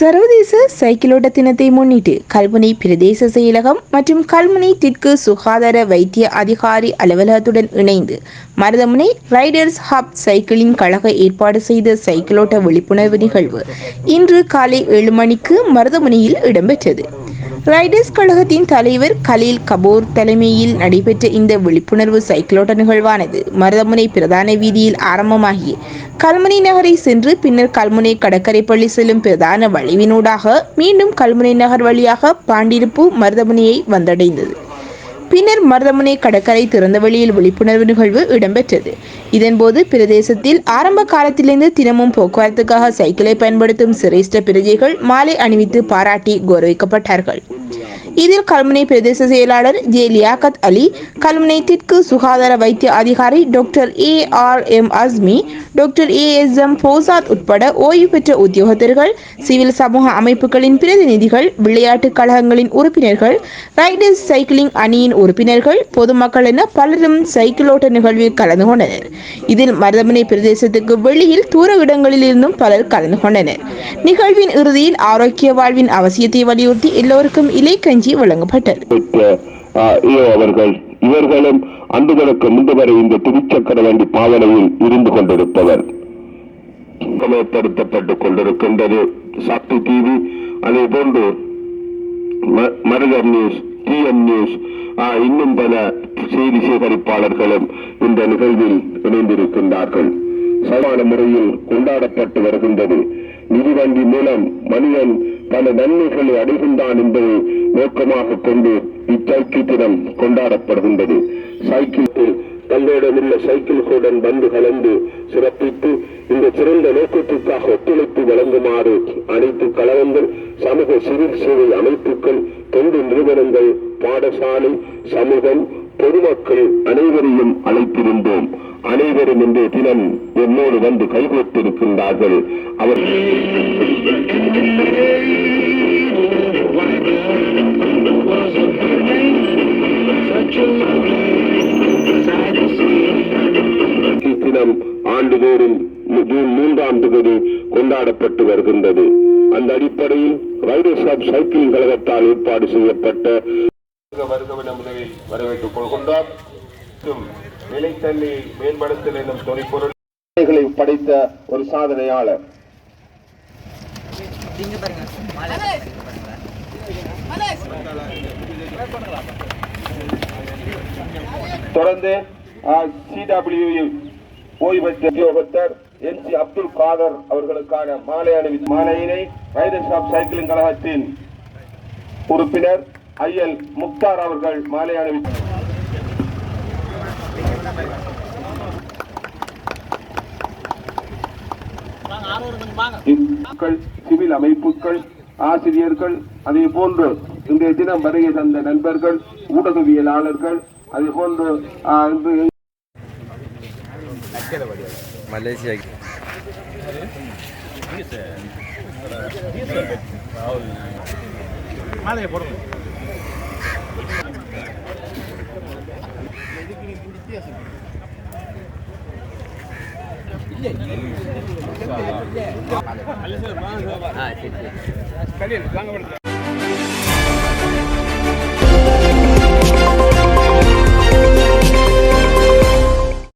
சர்வதேச சைக்கிளோட்ட தினத்தை முன்னிட்டு கல்முனை பிரதேச செயலகம் மற்றும் கல்முனை தெற்கு சுகாதார வைத்திய அதிகாரி அலுவலகத்துடன் இணைந்து மருதமுனை ரைடர்ஸ் ஹப் சைக்கிளின் கழக ஏற்பாடு செய்த சைக்கிளோட்ட விழிப்புணர்வு நிகழ்வு இன்று காலை ஏழு மணிக்கு மருதமுனையில் இடம்பெற்றது. ரைடர்ஸ் கழகத்தின் தலைவர் கலீல் கபூர் தலைமையில் நடைபெற்ற இந்த விழிப்புணர்வு சைக்கிளோட்ட நிகழ்வானது மருதமுனை பிரதான வீதியில் ஆரம்பமாகி கல்முனை நகரை சென்று பின்னர் கல்முனை கடற்கரை பள்ளி செல்லும் பிரதான வழிவினூடாக மீண்டும் கல்முனை நகர் வழியாக பாண்டிருப்பு மருதமுனையை வந்தடைந்தது. பின்னர் மருதமுனை கடற்கரை திறந்த வழியில் விழிப்புணர்வு நிகழ்வு இடம்பெற்றது. இதன்போது பிரதேசத்தில் ஆரம்ப காலத்திலிருந்து தினமும் போக்குவரத்துக்காக சைக்கிளை பயன்படுத்தும் சிரேஷ்ட பிரஜைகள் மாலை அணிவித்து பாராட்டி கௌரவிக்கப்பட்டார்கள். இதில் கல்முனை பிரதேச செயலாளர் ஜே லியாகத் அலி கல்முனை தெற்கு சுகாதார வைத்திய அதிகாரி doctor A R M Azmi doctor A S M Bosath உட்பட ஓய்வு பெற்ற உத்தியோகத்தர்கள் சிவில் சமூக அமைப்புகளின் பிரதிநிதிகள் விளையாட்டுக் கழகங்களின் உறுப்பினர்கள் ரைடர்ஸ் சைக்கிளிங் அணியின் உறுப்பினர்கள் பொதுமக்கள் என பலரும் சைக்கிளோட்ட நிகழ்வில் கலந்து கொண்டனர். இதில் மருதமனை பிரதேசத்துக்கு வெளியில் தூர இடங்களில் இருந்தும் பலர் கலந்து கொண்டனர். நிகழ்வின் இறுதியில் ஆரோக்கிய வாழ்வின் அவசியத்தை வலியுறுத்தி எல்லோருக்கும் இலை கஞ்சி வழங்கப்பட்டது. அவர்கள் இவர்களும் அன்றுகளுக்கு முன்பு வரை இந்த திருச்சக்கர வண்டி பாவனையில் இருந்து கொண்டிருப்பவர். ஏற்படுத்தப்பட்டுக் கொண்டிருக்கின்றது. சக்தி டிவி அதே போன்று ம- மருதர் நியூஸ் டிஎம் நியூஸ் இன்னும் பல செய்தி சேகரிப்பாளர்களும் இந்த நிகழ்வில் இணைந்திருக்கின்றார்கள். சமான முறையில் கொண்டாடப்பட்டு வருகின்றது. மிதிவண்டி மூலம் மனிதன் பல நன்மைகளை அடைகின்றான் என்பதை நோக்கமாக கொண்டு இச்சைக்கிள் தினம் கொண்டாடப்படுகின்றது. சைக்கிள் தங்களிடமுள்ள சைக்கிள்களுடன் வந்து கலந்து சிறப்பித்து இந்த சிறந்த நோக்கத்திற்காக ஒத்துழைப்பு வழங்குமாறு அனைத்து கழகங்கள் சமூக சிவில் சேவை அமைப்புகள் தொண்டு நிறுவனங்கள் பாடசாலை சமூகம் பொதுமக்கள் அனைவரையும் அழைத்திருந்தோம். அனைவரும் இன்றைய தினம் என்னோடு வந்து கைகோர்த்திருக்கின்றார்கள். அவர் தினம் ஆண்டுதோறும் ஜூன் மூன்றாம் தேதி கொண்டாடப்பட்டு வருகின்றது. அந்த அடிப்படையில் ரைடர்ஸ் ஆப் சைக்கிளிங் கழகத்தால் ஏற்பாடு செய்யப்பட்ட வருகவன முதலில் வரவேற்றுக் கொள்கின்றார் மற்றும் நிலைத்தன்மை மேம்படுத்தல் என்னும் தொழிற்பொருள் படைத்த ஒரு சாதனையாளர். தொடர்ந்து சிடபிள்யூ ஓய்வு பெற்ற உத்தியோகத்தர் என் சி அப்துல் காதர் அவர்களுக்கான மாலை அணிவி மாலையினை ரைடர்ஸ் சைக்கிளிங் கழகத்தின் உறுப்பினர் ஐஎல் முக்தார் அவர்கள் மாலை அணிவி சிவில் அமைப்புகள் ஆசிரியர்கள் அதே போன்று இன்றைய தினம் வருகை தந்த நண்பர்கள் ஊடகவியலாளர்கள் அதே போன்று மலேசியா மாலையை போடுங்க ஆ சரி சரி. கடையில் வாங்க.